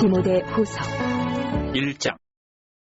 디모데 후서. 1장.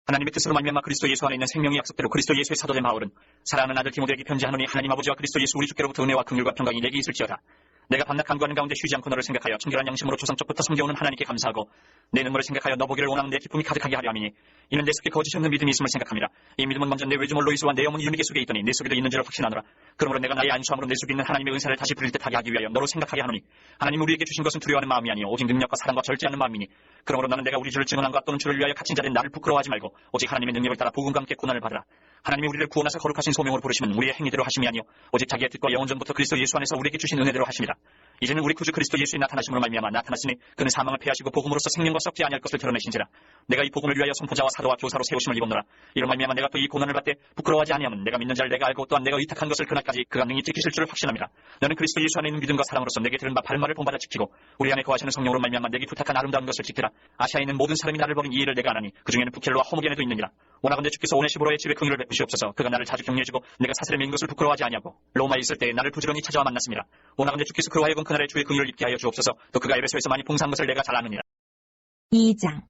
하나님의 뜻으로 말미암아 그리스도 예수 안에 있는 생명의 약속대로 그리스도 예수의 사도된 바울은 사랑하는 아들 디모데에게 편지하노니 하나님 아버지와 그리스도 예수 우리 주께로부터 은혜와 긍휼과 평강이 내게 있을지어다 내가 밤낮 간구하는 가운데 쉬지 않고 너를 생각하여 청결한 양심으로 조상적부터 섬겨오는 하나님께 감사하고 내 눈물을 생각하여 너 보기를 원하는 내 기쁨이 가득하게 하려 함이니 이는 내 속에 거짓이 없는 믿음이 있음을 생각합니다. 이 믿음은 먼저 내 외주몰 로이스와 내 어머니 유니게 속에 있더니 내 속에도 있는 줄을 확신하노라 그러므로 내가 나의 안수함으로 내 속에 있는 하나님의 은사를 다시 부릴 듯하게 하기 위하여 너로 생각하게 하노니 하나님 우리에게 주신 것은 두려워하는 마음이 아니요 오직 능력과 사랑과 절제 않는 마음이니 그러므로 나는 내가 우리 주를 증언함과 또는 주를 위하여 갇힌 자된 나를 부끄러워하지 말고 오직 하나님의 능력을 따라 복음과 함께 고난을 받으라 하나님이 우리를 구원하사 거룩하신 소명으로 부르시면 우리의 행위대로 하심이 아니요 오직 자기의 뜻과 영원 전부터 그리스도 예수 안에서 우리에게 주신 은혜대로 하심이라 이제는 우리 구주 그리스도 예수의 나타나심으로 말미암아 나타나시니 그는 사망을 패하시고 복음으로서 생명과 썩지 아니할 것을 드러내신지라. 내가 이 복음을 위하여 선포자와 사도와 교사로 세우심을 입었노라. 이런 말미암아 내가 또 이 고난을 받되 부끄러워하지 아니하면 내가 믿는 자를 내가 알고 또한 내가 의탁한 것을 그날까지 그가 능히 지키실 줄을 확신합니다 너는 그리스도 예수 안에 있는 믿음과 사랑으로서 내게 들은 바 발말을 본받아 지키고 우리 안에 거하시는 성령으로 말미암아 내게 부탁한 아름다운 것을 지키라. 아시아에 있는 모든 사람이 나를 버린 이 일을 내가 아나니 그중에는 부켈로와 호모겐에도 있느니라. 원하건대 주께서 오네시보로의 집에 긍휼을 베푸시옵소서. 그가 나를 자주 격려해주고 내가 사슬에 매인 것을 부끄러워하지 아니하고 로마에 있을 때 나를 부지런히 찾아와 만났습니다. 원하건대 주께서 그로 하여금 그 날의 주의 긍휼을 입게 하여 주옵소서. 또 그가 에베소에서 많이 봉사한 것을 내가 잘 아느니라. 2장.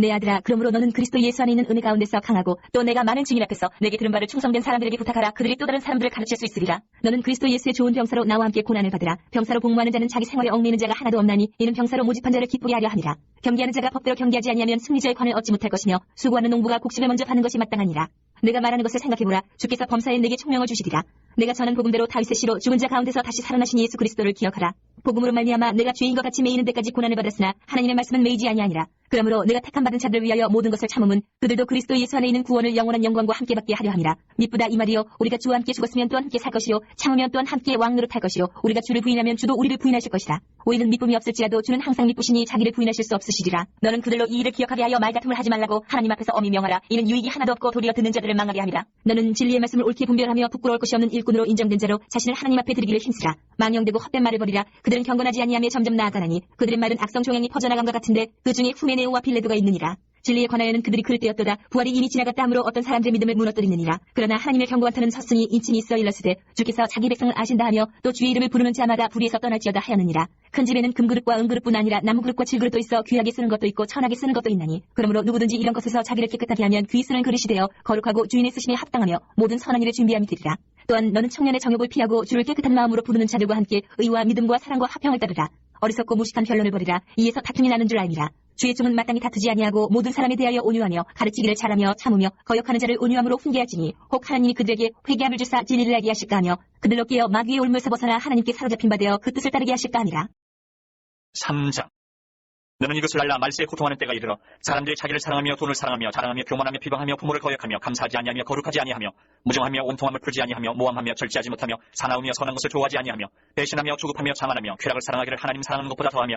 내 아들아 그러므로 너는 그리스도 예수 안에 있는 은혜 가운데서 강하고 또 내가 많은 증인 앞에서 내게 들은 바를 충성된 사람들에게 부탁하라. 그들이 또 다른 사람들을 가르칠 수 있으리라. 너는 그리스도 예수의 좋은 병사로 나와 함께 고난을 받으라. 병사로 복무하는 자는 자기 생활에 얽매이는 자가 하나도 없나니 이는 병사로 모집한 자를 기쁘게 하려 함이라. 경기하는 자가 법대로 경기하지 아니하면 승리자의 관을 얻지 못할 것이며 수고하는 농부가 곡식을 먼저 받는 것이 마땅하니라. 내가 말하는 것을 생각해보라. 주께서 범사에 내게 총명을 주시리라 내가 전한 복음대로 다윗의 시로 죽은 자 가운데서 다시 살아나신 예수 그리스도를 기억하라. 복음으로 말미암아 내가 죄인과 같이 매이는 데까지 고난을 받았으나 하나님의 말씀은 매이지 아니하니라 그러므로 내가 택함 받은 자들을 위하여 모든 것을 참음은 그들도 그리스도 예수 안에 있는 구원을 영원한 영광과 함께 받게 하려 함이라. 미쁘다 이 말이요. 우리가 주와 함께 죽었으면 또한 함께 살 것이요. 참으면 또한 함께 왕 노릇 할 것이요. 우리가 주를 부인하면 주도 우리를 부인하실 것이라. 우리는 미쁨이 없을지라도 주는 항상 미쁘시니 자기를 부인하실 수 없으시리라. 너는 그들로 이 일을 기억하게 하여 말다툼을 하지 말라고 하나님 앞에서 엄히 명하라. 이는 유익이 하나도 없고 도리어 듣는 자들을 망하게 함이라. 너는 진리의 말씀을 옳게 분별하며 부끄러울 것이 없는 일꾼으로 인정된 자로 자신을 하나님 앞에 드리기를 힘쓰라. 망령되고 헛된 말을 버리라. 그들은 경건하지 아니하며 점점 나아가나니 그들의 말은 악성 종양이 퍼져나간 것 같은데 그 중에 후 메네오와 빌레도가 있느니라. 진리에 관하여는 그들이 그럴 때였도다. 부활이 이미 지나갔다 함으로 어떤 사람들의 믿음을 무너뜨리느니라. 그러나 하나님의 경고한테는 섰으니 인친이 있어 일러스되 주께서 자기 백성을 아신다 하며 또 주의 이름을 부르는 자마다 불의에서 떠날지어다 하였느니라. 큰 집에는 금그릇과 은그릇뿐 아니라 나무그릇과 질그릇도 있어 귀하게 쓰는 것도 있고 천하게 쓰는 것도 있나니 그러므로 누구든지 이런 것에서 자기를 깨끗하게 하면 귀 쓰는 그릇이 되어 거룩하고 주인의 쓰심에 합당하며 모든 선한 일에 준비함이 되리라. 또한 너는 청년의 정욕을 피하고 주를 깨끗한 마음으로 부르는 자들과 함께 의와 믿음과 사랑과 화평을 따르라. 어리석고 무식한 변론을 벌이라. 이에서 다툼이 나는 줄 알미라 주의 종은 마땅히 다투지 아니하고 모든 사람에 대하여 온유하며 가르치기를 잘하며 참으며 거역하는 자를 온유함으로 훈계하지니 혹 하나님이 그들에게 회개함을 주사 진리를 알게 하실까 하며 그들로 깨어 마귀의 올무에서 벗어나 하나님께 사로잡힌 바 되어 그 뜻을 따르게 하실까 하니라. 3장. 너는 이것을 알라 말세에 고통하는 때가 이르러 사람들이 자기를 사랑하며 돈을 사랑하며 자랑하며 교만하며 비방하며 부모를 거역하며 감사하지 아니하며 거룩하지 아니하며 무정하며 온통함을 풀지 아니하며 모함하며 절제하지 못하며 사나우며 선한 것을 좋아하지 아니하며 배신하며 조급하며 자만하며 쾌락을 사랑하기를 하나님 사랑하는 것보다 더하며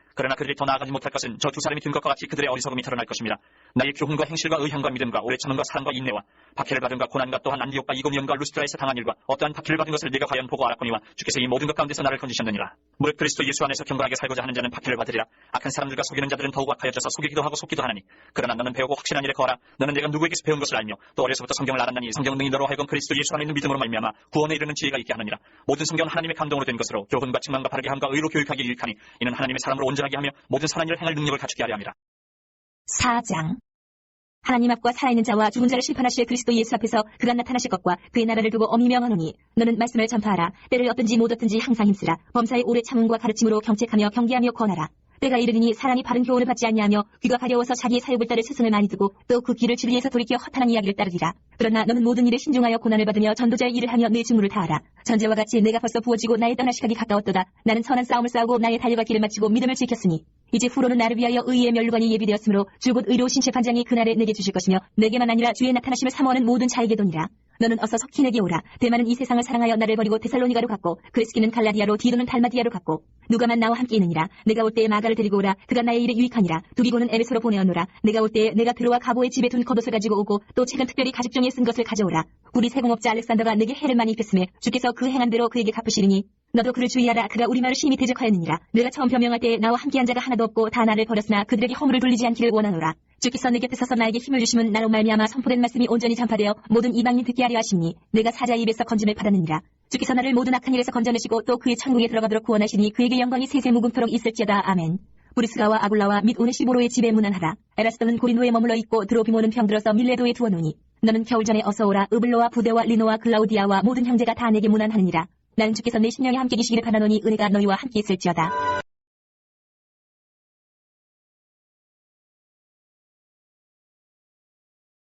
그러나 그들이 더 나아가지 못할 것은 저 두 사람이 든 것과 같이 그들의 어리석음이 드러날 것입니다. 나의 교훈과 행실과 의향과 믿음과 오래 참음과 사랑과 인내와 박해를 받은과 고난과 또한 안디옥과 이고미엄과 루스트라에서 당한 일과 어떠한 박해를 받은 것을 내가 과연 보고 알았거니와 주께서 이 모든 것 가운데서 나를 건지셨느니라. 무릇 그리스도 예수 안에서 경건하게 살고자 하는 자는 박해를 받으리라. 악한 사람들과 속이는 자들은 더욱 악하여져서 속이기도 하고 속기도 하나니. 그러나 너는 배우고 확신한 일에 거하라. 너는 내가 누구에게서 배운 것을 알며 또 어려서부터 성경을 알았나니 성경 능히 너로 하여금 그리스도 예수 안에 있는 믿음으로 말미암아 구원에 이르는 지혜가 있게 하느니라. 모든 성경은 하나님의 감동으로 된 것으로 교훈과 측만과 바르게 함과 의로 교육하기 유익하니 이는 하나님의 사람으로 온전 하게 하며 모든 선한 일을 행할 능력을 갖추게 하려 함이라. 4장. 하나님 앞과 살아있는 자와 죽은 자를 심판하실 그리스도 예수 앞에서 그가 나타나실 것과 그의 나라를 두고 엄히 명하노니 너는 말씀을 전파하라. 때를 얻든지 못 얻든지 항상 힘쓰라. 범사의 오래 참음과 가르침으로 경책하며 경계하며 권하라 때가 이르리니 사람이 바른 교훈을 받지 아니하며 귀가 가려워서 자기의 사욕을 따를 스승을 많이 두고 또 그 길을 진리에서 돌이켜 허탄한 이야기를 따르리라. 그러나 너는 모든 일에 신중하여 고난을 받으며 전도자의 일을 하며 내 직무를 다하라. 전제와 같이 내가 벌써 부어지고 나의 떠날 시각이 가까웠도다. 나는 선한 싸움을 싸우고 나의 달려갈 길을 마치고 믿음을 지켰으니 이제 후로는 나를 위하여 의의 멸류관이 예비되었으므로 주곧 의로우신 재판장이 그날에 내게 주실 것이며 내게만 아니라 주의 나타나심을 사모하는 모든 자에게도니라 너는 어서 석킨에게 오라. 대만은 이 세상을 사랑하여 나를 버리고 데살로니가로 갔고 그레스키는 갈라디아로 디도는 달마디아로 갔고 누가만 나와 함께 있느니라. 내가 올 때에 마가를 데리고 오라. 그가 나의 일에 유익하니라. 두기고는 에베소로 보내어노라. 내가 올 때에 내가 드로와 가보의 집에 둔 겉옷을 가지고 오고 또 최근 특별히 가죽종이에 쓴 것을 가져오라. 우리 세공업자 알렉산더가 내게 해를 많이 입혔음에 주께서 그 행한 대로 그에게 갚으시리니 너도 그를 주의하라. 그가 우리 말을 심히 대적하였느니라. 내가 처음 변명할 때에 나와 함께한 자가 하나도 없고 다 나를 버렸으나 그들에게 허물을 돌리지 않기를 원하노라. 주께서 내 곁에 서서 나에게 힘을 주심은 나로 말미암아 선포된 말씀이 온전히 전파되어 모든 이방인 듣게 하려 하시니 내가 사자의 입에서 건짐을 받았느니라. 주께서 나를 모든 악한 일에서 건져내시고 또 그의 천국에 들어가도록 구원하시니 그에게 영광이 세세 무궁토록 있을지어다. 아멘. 브리스가와 아굴라와 및 오네시보로의 집에 문안하라. 에라스도는 고린도에 머물러 있고 드로비모는 병들어서 밀레도에 두어놓으니 너는 겨울 전에 어서 오라. 으블로와 부데와 리노와 글라우디아와 모든 형제가 다 내게 문안하느니라. 나는 주께서 내 심령에 함께 계시기를 바라노니 은혜가 너희와 함께 있을지어다.